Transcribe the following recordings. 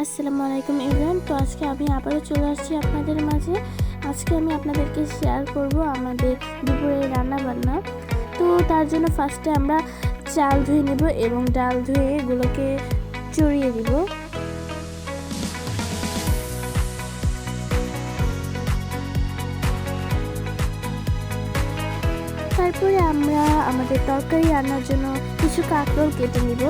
আসসালামু আলাইকুম ইমরান। তো আজকে আমি আবারও চলে আসছি আপনাদের মাঝে। আজকে আমি আপনাদেরকে শেয়ার করব আমাদের দুপুরের রান্না বান্না তো তার জন্য ফার্স্টে আমরা চাল ধুয়ে নেব এবং ডাল ধুয়ে এগুলোকে চড়িয়ে দিব। তারপরে আমরা আমাদের তরকারি রান্নার জন্য কিছু কাঁকরোল কেটে নিব।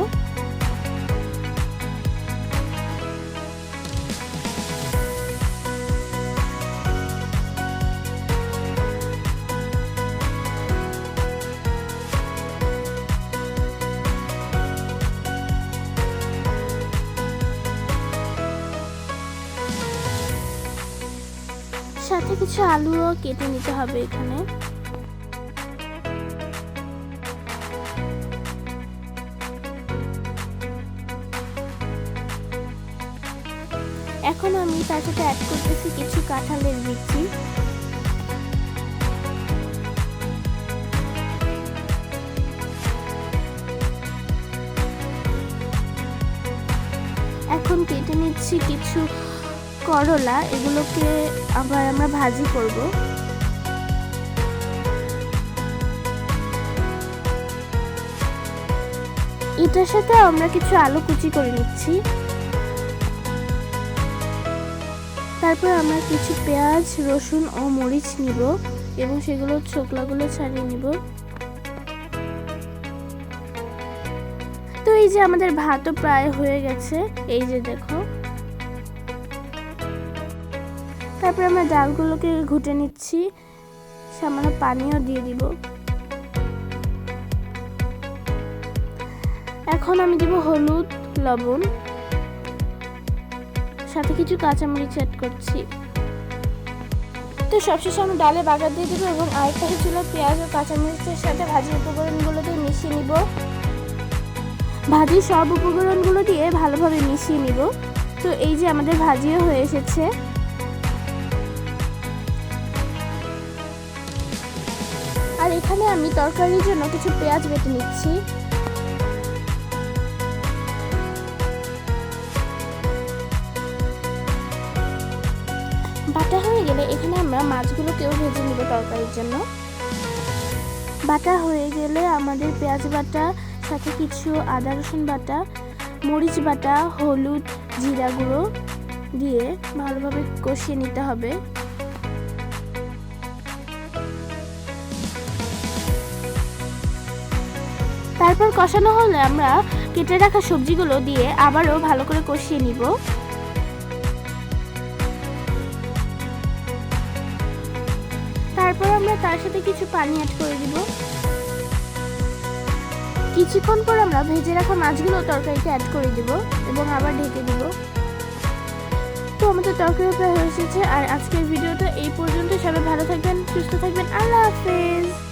সাথে কিছু আলুও কেটে নিতে হবে এখানে। এখন আমি তার সাথে অ্যাড করতেছি কিছু কাঁঠালের বিচি। এখন কেটে নিচ্ছি কিছু করলা, এগুলোকে আবার আমরা ভাজি করব। এটার সাথে আমরা কিছু আলু কুচি করে নিচ্ছি। তারপর আমরা কিছু পেঁয়াজ, রসুন ও মরিচ নিব এবং সেগুলো ছোকলাগুলো ছাড়িয়ে নিব। তো এই যে আমাদের ভাতও প্রায় হয়ে গেছে, এই যে দেখো। তারপর আমরা ডালগুলোকে ঘুটে নিচ্ছি। সামান্য পানিও দিয়ে দিব। এখন আমি দিব হলুদ, লবণ, সাথে কিছু কাঁচামরিচ অ্যাড করছি। তো সবশেষে আমি ডালে বাগার দিয়ে দেবো এবং আরেকটা ছিল পেঁয়াজ ও কাঁচামরিচের সাথে ভাজির দিয়ে মিশিয়ে নিব। ভাজির সব উপকরণগুলো দিয়ে ভালোভাবে মিশিয়ে নিব। তো এই যে আমাদের ভাজিও হয়ে এসেছে। এখানে আমি তরকারির জন্য কিছু পেঁয়াজ বেটে নিচ্ছি। বাটা হয়ে গেলে এখানে আমরা মাছগুলোকেও ভেজে নিব তরকারির জন্য। বাটা হয়ে গেলে আমাদের পেঁয়াজ বাটা, সাথে কিছু আদা, রসুন বাটা, মরিচ বাটা, হলুদ, জিরা গুঁড়ো দিয়ে ভালোভাবে কষিয়ে নিতে হবে। তারপর কষানো হলে আমরা কেটে রাখা সবজিগুলো দিয়ে আবারও ভালো করে কষিয়ে নিব। তারপর আমরা তার সাথে কিছু পানি অ্যাড করে দিব। কিছুক্ষণ পর আমরা ভেজে রাখা মাছগুলো তরকারিতে অ্যাড করে দিব এবং আবার ঢেকে দিব। তো আমাদের তরকারি প্রায় হয়ে এসেছে। আর আজকের ভিডিওটা এই পর্যন্ত সবাই ভালো থাকবেন, সুস্থ থাকবেন। আল্লাহ হাফেজ।